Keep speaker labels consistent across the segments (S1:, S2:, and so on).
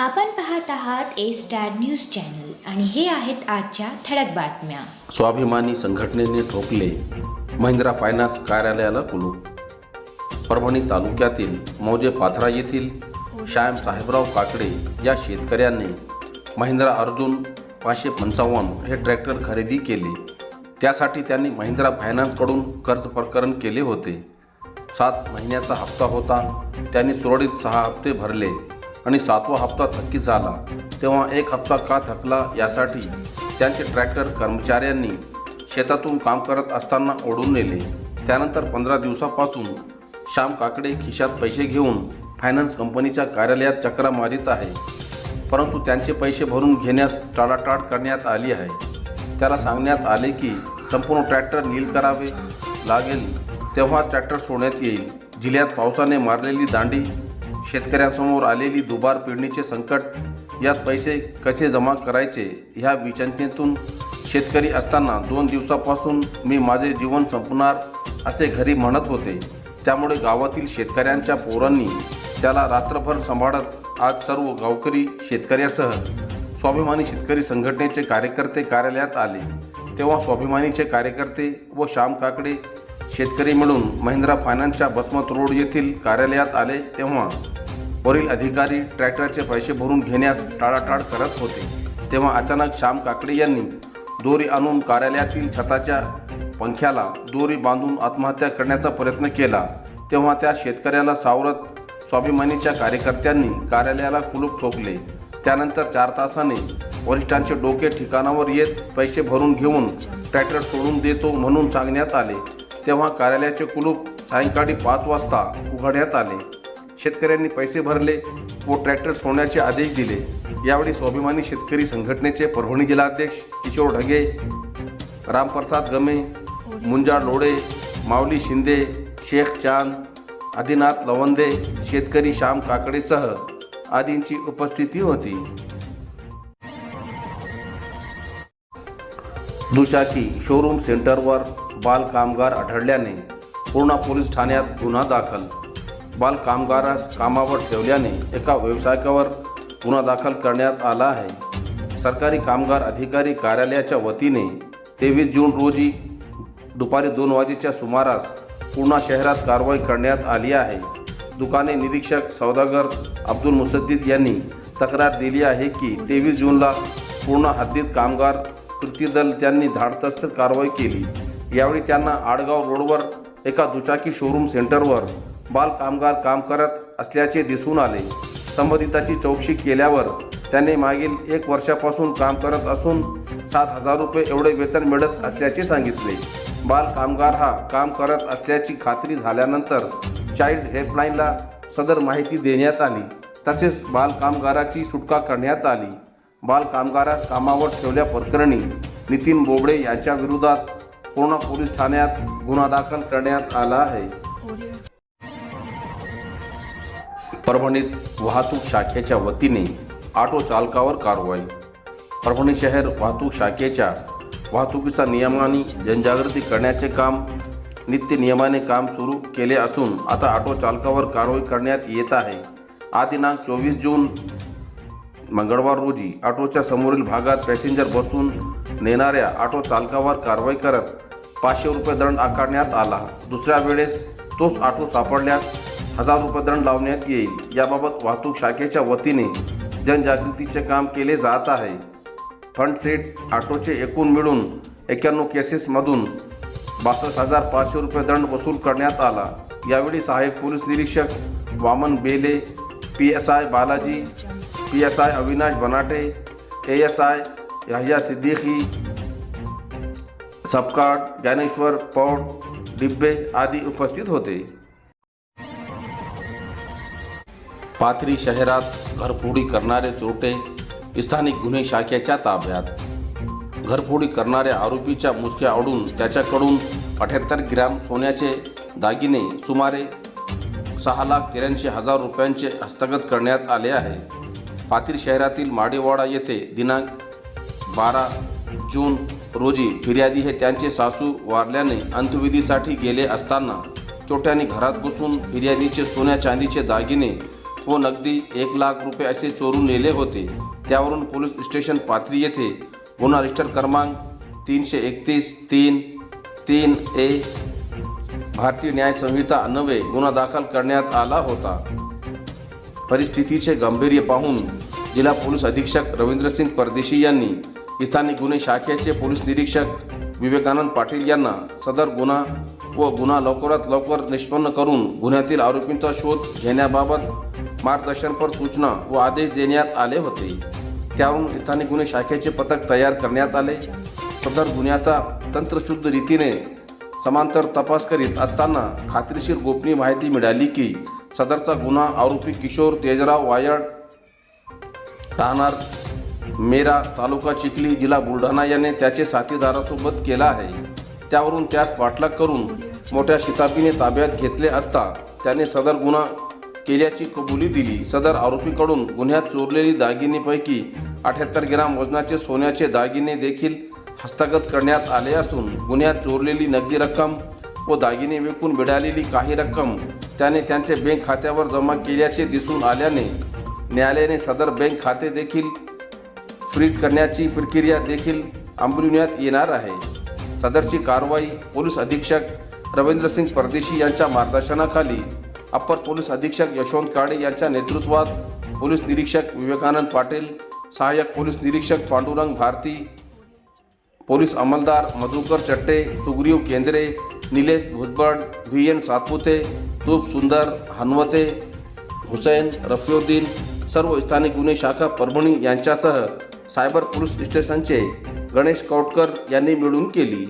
S1: आपण पाहत आहात ए स्टार न्यूज चॅनल आणि हे आहेत आजच्या ठळक बातम्या.
S2: स्वाभिमानी संघटनेने ठोकले महिंद्रा फायनान्स कार्यालयाला कुलूप. परभणी तालुक्यातील मौजे पाथरा येथील श्याम साहेबराव काकडे या शेतकऱ्यांनी महिंद्रा अर्जुन पाचशे पंचावन्न हे ट्रॅक्टर खरेदी केले. त्यासाठी त्यांनी महिंद्रा फायनान्सकडून कर्ज प्रकरण केले होते. सात महिन्याचा हप्ता होता. त्यांनी सुरळीत सहा हप्ते भरले. आणि सातवा हप्ता थकीत झाला तेव्हा एक हप्ता का थकला यासाठी त्यांचे ट्रॅक्टर कर्मचाऱ्यांनी शेतातून काम करत असताना ओढून नेले. त्यानंतर पंधरा दिवसापासून श्याम काकडे खिशात पैसे घेऊन फायनान्स कंपनीच्या कार्यालयात चक्रा मारित आहे. परंतु त्यांचे पैसे भरून घेण्यास टाळाटाळ करण्यात आली आहे. त्याला सांगण्यात आले की संपूर्ण ट्रॅक्टर नील करावे लागेल. तेव्हा ट्रॅक्टर सोडण्यात येईल. जिल्ह्यात पावसाने मारलेली दांडी शेतकऱ्यांसमोर आलेली दुबार पेरणीचे संकट यात पैसे कसे जमा करायचे ह्या विचंतेतून शेतकरी असताना दोन दिवसापासून मी माझे जीवन संपणार असे घरी म्हणत होते. त्यामुळे गावातील शेतकऱ्यांच्या पोरांनी त्याला रात्रभर सांभाळत आज सर्व गावकरी शेतकऱ्यासह स्वाभिमानी शेतकरी संघटनेचे कार्यकर्ते कार्यालयात आले. तेव्हा स्वाभिमानीचे कार्यकर्ते व श्याम काकडे शेतकरी मिळून महिंद्रा फायनान्सच्या बसमत रोड येथील कार्यालयात आले. तेव्हा वरील अधिकारी ट्रॅक्टरचे पैसे भरून घेण्यास टाळाटाळ करत होते. तेव्हा अचानक श्याम काकडे यांनी दोरी आणून कार्यालयातील छताच्या पंख्याला दोरी बांधून आत्महत्या करण्याचा प्रयत्न केला. तेव्हा त्या शेतकऱ्याला सावरत स्वाभिमानीच्या कार्यकर्त्यांनी कार्यालयाला कुलूप ठोकले. त्यानंतर चार तासाने वरिष्ठांचे डोके ठिकाणावर येत पैसे भरून घेऊन ट्रॅक्टर सोडून देतो म्हणून सांगण्यात आले. तेव्हा कार्यालयाचे कुलूप सायंकाळी पाच वाजता उघडण्यात आले. शेतकऱ्यांनी पैसे भरले व ट्रॅक्टर सोडण्याचे आदेश दिले. यावेळी स्वाभिमानी शेतकरी संघटनेचे परभणी जिल्हाध्यक्ष किशोर ढगे रामप्रसाद गमे मुंजा लोडे माऊली शिंदे शेख चांद आदिनाथ लवंदे शेतकरी श्याम काकडेसह आदींची उपस्थिती होती. दुचाकी शोरूम सेंटरवर बालकामगार आढळल्याने पूर्णा पोलीस ठाण्यात गुन्हा दाखल बाल कामगारास कामावर ठेवल्याने एका व्यावसायिकावर गुन्हा दाखल करण्यात आला आहे. सरकारी कामगार अधिकारी कार्यालयाच्या वतीने तेवीस जून रोजी दुपारी दोन वाजेच्या सुमारास पूर्णा शहरात कारवाई करण्यात आली आहे. दुकाने निरीक्षक सौदागर अब्दुल मुसद्दीद यांनी तक्रार दिली आहे की तेवीस जूनला पूर्ण हद्दीत कामगार कृती दल त्यांनी धाडतस्त कारवाई केली. यावेळी त्यांना आडगाव रोडवर एका दुचाकी शोरूम सेंटरवर बालकामगार काम करत असल्याचे दिसून आले. संबंधिताची चौकशी केल्यावर त्याने मागील एक वर्षापासून काम करत असून सात हजार रुपये एवढे वेतन मिळत असल्याचे सांगितले. बालकामगार हा काम करत असल्याची खात्री झाल्यानंतर चाइल्ड हेल्पलाईनला सदर माहिती देण्यात आली. तसेच बालकामगाराची सुटका करण्यात आली. बालकामगारास कामावर ठेवल्या प्रकरणी नितीन बोबडे यांच्या विरोधात पूर्णा पोलीस ठाण्यात गुन्हा दाखल करण्यात आला आहे. परभणीत वाहतूक शाखेच्या वतीने ऑटो चालकावर कारवाई. परभणी शहर वाहतूक शाखेच्या वाहतुकीचा नियमाने जनजागृती करण्याचे काम नित्य नियमाने काम सुरू केले असून आता ऑटो चालकावर कारवाई करण्यात येत आहे. आज दिनांक चोवीस जून मंगळवार रोजी ऑटोच्या समोरील भागात पॅसेंजर बसून नेणाऱ्या ऑटो चालकावर कारवाई करत पाचशे रुपये दंड आकारण्यात आला. दुसऱ्या वेळेस तोच ऑटो सापडल्यास हजार रुपये दंड लावण्यात येईल. याबाबत वाहतूक शाखेच्या वतीने जनजागृतीचे काम केले जात आहे. फंड सेट ऑटोचे एकूण मिळून एक्क्याण्णव केसेसमधून बासष्ट हजार पाचशे रुपये दंड वसूल करण्यात आला. यावेळी सहाय्यक पोलीस निरीक्षक Waman Bele P S I Balaji P S I Avinash Banate A S I Yahya Siddiqui सबकाट Dnyaneshwar Paud Dibbe आदी उपस्थित होते. पाथरी शहरात घरफोडी करणारे चोरटे स्थानिक गुन्हे शाखेच्या ताब्यात. घरफोडी करणाऱ्या आरोपीच्या मुसक्या आवडून त्याच्याकडून अठ्याहत्तर ग्रॅम सोन्याचे दागिने सुमारे सहा लाख त्र्याऐंशी हजार रुपयांचे हस्तगत करण्यात आले आहे. पाथरी शहरातील माडेवाडा येथे दिनांक बारा जून रोजी फिर्यादी हे त्यांचे सासू वारल्याने अंत्यविधीसाठी गेले असताना चोट्यांनी घरात घुसून फिर्यादीचे सोन्या चांदीचे दागिने व नगदी एक लाख रुपये असे चोरून नेले होते. त्यावरून पोलीस स्टेशन पाथरी येथे गुन्हा रजिस्टर क्रमांक तीनशे एकतीस तीन तीन ए भारतीय न्याय संहिता अन्वये गुन्हा दाखल करण्यात आला होता. परिस्थितीचे गांभीर्य पाहून जिल्हा पोलीस अधीक्षक रवींद्रसिंग परदेशी यांनी स्थानिक गुन्हे शाखेचे पोलीस निरीक्षक विवेकानंद पाटील यांना सदर गुन्हा व गुन्हा लवकरात लवकर निष्पन्न करून गुन्ह्यातील आरोपींचा शोध घेण्याबाबत मार्गदर्शनपर सूचना व आदेश देण्यात आले होते. त्यावरून स्थानिक गुन्हे शाखेचे पथक तयार करण्यात आले. सदर गुन्ह्याचा तंत्रशुद्ध रीतीने समांतर तपास करीत असताना खात्रीशीर गोपनीय माहिती मिळाली की सदरचा गुन्हा आरोपी किशोर तेजराव वायड राहणार. मेरा तालुका चिखली जिल्हा बुलढाणा याने त्याचे साथीदारासोबत केला आहे. त्यावरून त्यास पाठलाग करून मोठ्या शिताबीने ताब्यात घेतले असता त्याने सदर गुन्हा केल्याची कबुली दिली. सदर आरोपीकडून गुन्ह्यात चोरलेली दागिनेपैकी अठ्याहत्तर ग्राम वजनाचे सोन्याचे दागिने देखील हस्तगत करण्यात आले असून गुन्ह्यात चोरलेली नगदी रक्कम व दागिने विकून मिळालेली काही रक्कम त्याने त्यांचे बँक खात्यावर जमा केल्याचे दिसून आल्याने न्यायालयाने सदर बँक खाते देखील फ्रीज करण्याची प्रक्रिया देखील अंमलविण्यात येणार आहे. सदरची कारवाई पोलीस अधीक्षक रवींद्रसिंग परदेशी यांच्या मार्गदर्शनाखाली अप्पर पोलीस अधीक्षक यशवंत काळे यांच्या नेतृत्वात पोलीस निरीक्षक विवेकानंद पाटील सहाय्यक पोलीस निरीक्षक पांडुरंग भारती पोलीस अंमलदार मधुकर चट्टे सुग्रीव केंद्रे निलेश भुजबळ व्ही एन सातपुते तूप सुंदर हनवते हुसैन रफिउद्दीन सर्व स्थानिक गुन्हे शाखा परभणी यांच्यासह सायबर पोलीस स्टेशनचे गणेश कौटकर यांनी मिळून केली.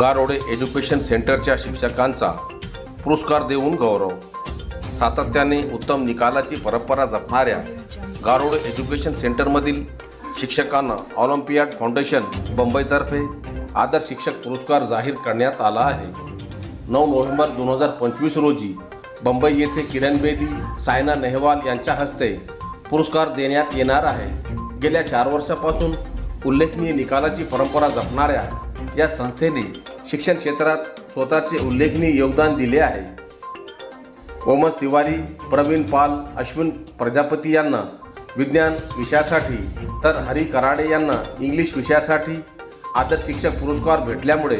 S2: गारोडे एज्युकेशन सेंटरच्या शिक्षकांचा पुरस्कार देऊन गौरव. सातत्याने उत्तम निकालाची परंपरा जपणाऱ्या गारोडे एज्युकेशन सेंटरमधील शिक्षकांना ऑलिम्पियाड फाउंडेशन बंबईतर्फे आदर शिक्षक पुरस्कार जाहीर करण्यात आला आहे. नऊ नोव्हेंबर दोन हजार पंचवीस रोजी बंबई येथे किरण बेदी सायना नेहवाल यांच्या हस्ते पुरस्कार देण्यात येणार आहे. गेल्या चार वर्षापासून उल्लेखनीय निकालाची परंपरा जपणाऱ्या या संस्थेने शिक्षण क्षेत्रात स्वतःचे उल्लेखनीय योगदान दिले आहे. ओमस तिवारी प्रवीण पाल अश्विन प्रजापती यांना विज्ञान विषयासाठी तर हरी कराडे यांना इंग्लिश विषयासाठी आदर शिक्षक पुरस्कार भेटल्यामुळे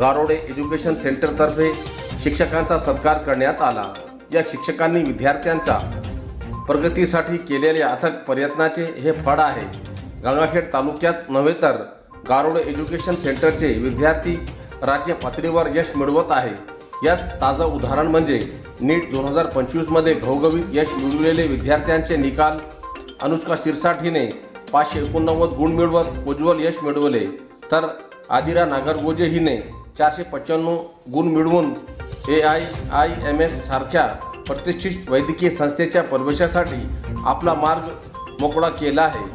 S2: गारोडे एज्युकेशन सेंटरतर्फे शिक्षकांचा सत्कार करण्यात आला. या शिक्षकांनी विद्यार्थ्यांचा प्रगतीसाठी केलेल्या अथक प्रयत्नाचे हे फळ आहे. गंगाखेड तालुक्यात नव्हे तर गारोडे एज्युकेशन सेंटरचे विद्यार्थी राज्य पातळीवर यश मिळवत आहे. याच ताजं उदाहरण म्हणजे नीट दोन हजार पंचवीसमध्ये घवघवीत यश मिळवलेले विद्यार्थ्यांचे निकाल. अनुष्का शिरसाट हिने पाचशे एकोणनव्वद गुण मिळवत उज्ज्वल यश मिळवले. तर आदिरा नागरगोजे हिने चारशे पंच्याण्णव गुण मिळवून A I I M S सारख्या प्रतिष्ठित वैद्यकीय संस्थेच्या प्रवेशासाठी आपला मार्ग मोकळा केला आहे.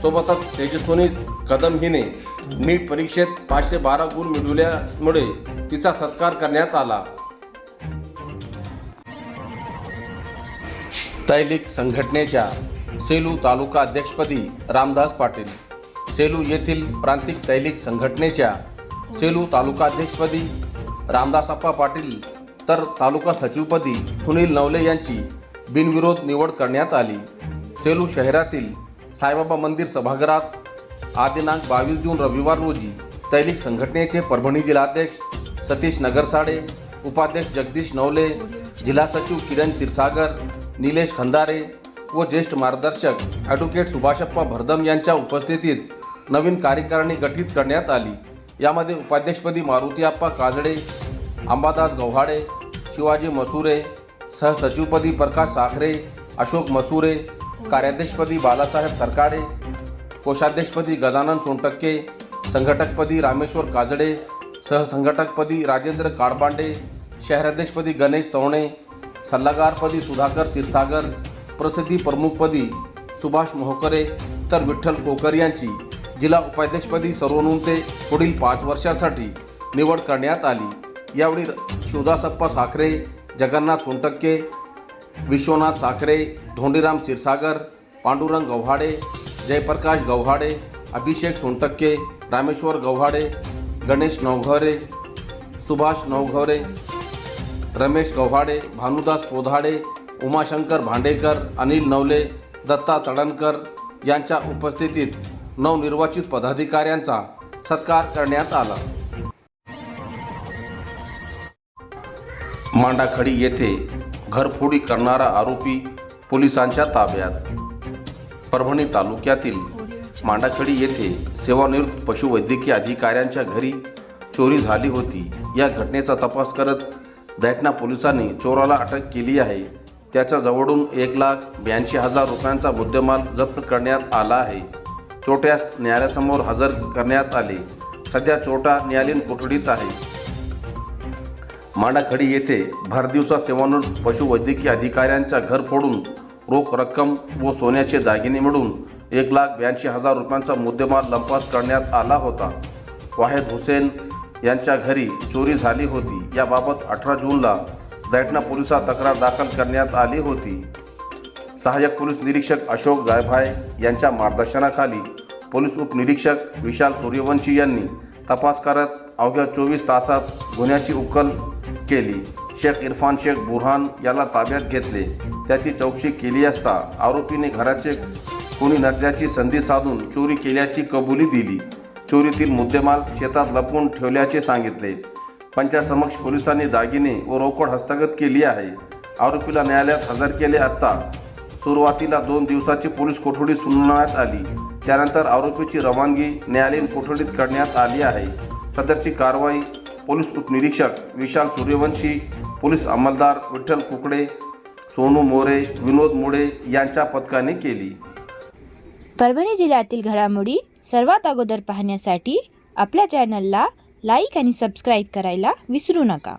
S2: सोबतच तेजस्वनी कदम हिने नीट परीक्षेत पाचशे बारा गुण मिळवल्यामुळे तिचा सत्कार करण्यात आला. तैलिक संघटनेच्या सेलू तालुका अध्यक्षपदी रामदास पाटील सेलू येथील प्रांतिक तैलिक संघटनेच्या सेलू तालुका अध्यक्षपदी रामदासप्पा पाटील तर तालुका सचिवपदी सुनील नवले यांची बिनविरोध निवड करण्यात आली. सेलू शहरातील साईबाबा मंदिर सभागृहात आज दिनांक बावीस जून रविवार रोजी तैलिक संघटनेचे परभणी जिल्हाध्यक्ष सतीश नगरसाडे उपाध्यक्ष जगदीश नवले जिल्हा सचिव किरण क्षीरसागर निलेश खंदारे व ज्येष्ठ मार्गदर्शक ॲडव्होकेट सुभाषप्पा भरदम यांच्या उपस्थितीत नवीन कार्यकारिणी गठीत करण्यात आली. यामध्ये उपाध्यक्षपदी मारुतीआप्पा काजडे अंबादास गव्हाडे शिवाजी मसुरे सहसचिवपदी प्रकाश साखरे अशोक मसुरे कार्याध्यक्षपदी बालासाहेब सरकाडे कोषाध्यक्षपदी गजानन सोनटक्के संघटकपदी रामेश्वर काजडे सहसंघटकपदी राजेंद्र काळबांडे शहराध्यक्षपदी गणेश चवणे सल्लागारपदी सुधाकर क्षीरसागर प्रसिद्धी प्रमुखपदी सुभाष मोहकरे तर विठ्ठल कोकर यांची जिल्हा उपाध्यक्षपदी सर्वनुमते पुढील पाच वर्षासाठी निवड करण्यात आली. यावेळी शिवदासप्पा साखरे जगन्नाथ सोनटक्के विश्वनाथ साखरे धोंडीराम क्षीरसागर पांडुरंग गव्हाडे जयप्रकाश गव्हाडे अभिषेक सोनटक्के रामेश्वर गव्हाडे गणेश नवघरे सुभाष नवघरे रमेश गव्हाडे भानुदास पोधाडे उमाशंकर भांडेकर अनिल नवले दत्ता तडणकर यांच्या उपस्थितीत नवनिर्वाचित पदाधिकाऱ्यांचा सत्कार करण्यात आला. मांडाखडी येथे घरफोडी करणारा आरोपी पोलिसांच्या ताब्यात. परभणी तालुक्यातील मांडाखडी येथे सेवानिवृत्त पशुवैद्यकीय अधिकाऱ्यांच्या घरी चोरी झाली होती. या घटनेचा तपास करत दैठणा पोलिसांनी चोराला अटक केली आहे. त्याच्या जवळून एक लाख ब्याऐंशी हजार रुपयांचा मुद्देमाल जप्त करण्यात आला आहे. चोट्यास न्यायालयासमोर हजर करण्यात आले. सध्या चोटा न्यायालयीन कोठडीत आहे. मांडाखडी येथे भरदिवसा सेवानिवृत्त पशुवैद्यकीय अधिकाऱ्यांच्या घर फोडून रोख रक्कम व सोन्याचे दागिने मिळून एक लाख ब्याऐंशी हजार रुपयांचा मुद्देमाल लंपास करण्यात आला होता. वाहेद हुसेन यांच्या घरी चोरी झाली होती. याबाबत अठरा जूनला दैठणा पोलिसात तक्रार दाखल करण्यात आली होती. सहाय्यक पोलीस निरीक्षक अशोक गायभाय यांच्या मार्गदर्शनाखाली पोलीस उपनिरीक्षक विशाल सूर्यवंशी यांनी तपास करत अवघ्या चोवीस तासात गुन्ह्याची उकल केली. शेख इरफान शेख बुरहान याला ताब्यात घेतले. त्याची चौकशी केली असता आरोपीने घराचे कोणी नसल्याची संधी साधून चोरी केल्याची कबुली दिली. चोरीतील मुद्देमाल शेतात लपवून ठेवल्याचे सांगितले. पंचासमक्ष पोलिसांनी दागिने व रोकड हस्तगत केली आहे. आरोपीला न्यायालयात हजर केले असता सुरुवातीला दोन दिवसाची पोलीस कोठडी सुनावण्यात आली. त्यानंतर आरोपीची रवानगी न्यायालयीन कोठडीत करण्यात आली आहे. सदरची कारवाई पोलीस उपनिरीक्षक विशाल सूर्यवंशी पोलीस अंमलदार विठ्ठल कुकडे सोनू मोरे विनोद मुळे यांच्या पथकाने केली.
S3: परभणी जिल्ह्यातील घडामोडी सर्वात अगोदर पाहण्यासाठी आपल्या चॅनलला लाईक आणि सबस्क्राईब करायला विसरू नका.